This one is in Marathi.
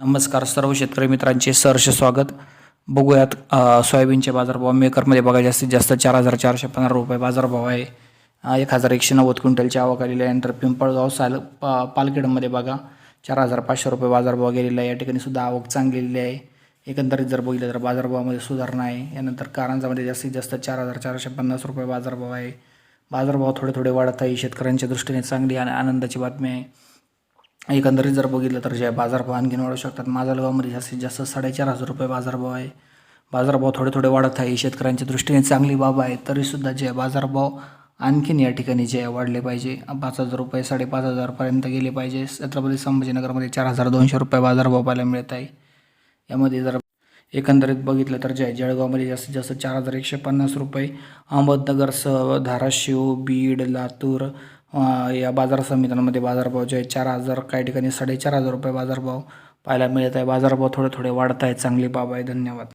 नमस्कार सर्व शेतकरी मित्रांचे सहर्ष स्वागत. बघूयात सोयाबीनचे बाजारभाव. मेकरमध्ये बघा जास्तीत जास्त चार हजार चारशे पंधरा रुपये बाजारभाव आहे. एक हजार एकशे नव्वद क्विंटलची आवक आलेली आहे. नंतर पिंपळगाव साल पा पालखेडमध्ये बघा चार हजार पाचशे रुपये बाजारभाव गेलेला आहे. या ठिकाणी सुद्धा आवक चांगलेली आहे. एकंदरीत जर बघितलं तर बाजारभावामध्ये सुधारणा आहे. यानंतर कारंजामध्ये जास्तीत जास्त चार हजार चारशे पन्नास रुपये बाजारभाव आहे. बाजारभाव थोडे थोडे वाढत आहे. शेतकऱ्यांच्या दृष्टीने चांगली आणि आनंदाची बातमी आहे. एकंदरीत जर बघितलं तर जे बाजारभाव आणखीन वाढू शकतात माजलगावमध्ये जास्तीत जास्त साडेचार हजार रुपये बाजारभाव आहे. बाजारभाव थोडे थोडे वाढत आहे. शेतकऱ्यांच्या दृष्टीने चांगली बाब आहे तरीसुद्धा जे बाजारभाव आणखीन या ठिकाणी जे वाढले पाहिजे पाच हजार रुपये साडेपाच हजारपर्यंत गेले पाहिजे. छत्रपती संभाजीनगरमध्ये चार हजार दोनशे रुपये बाजारभाव पाहायला मिळत आहे. यामध्ये जर एकंदरीत बघितलं तर जे आहे, जळगावमध्ये जास्तीत जास्त चार हजार एकशे पन्नास रुपये अहमदनगरसह धाराशिव बीड लातूर या बाजार समित्यांमध्ये बाजारभाव जे आहे चार हजार काही ठिकाणी साडेचार हजार रुपये बाजारभाव पाहायला मिळत आहे. बाजारभाव थोडे थोडे वाढत आहेत. चांगली बाब आहे. धन्यवाद.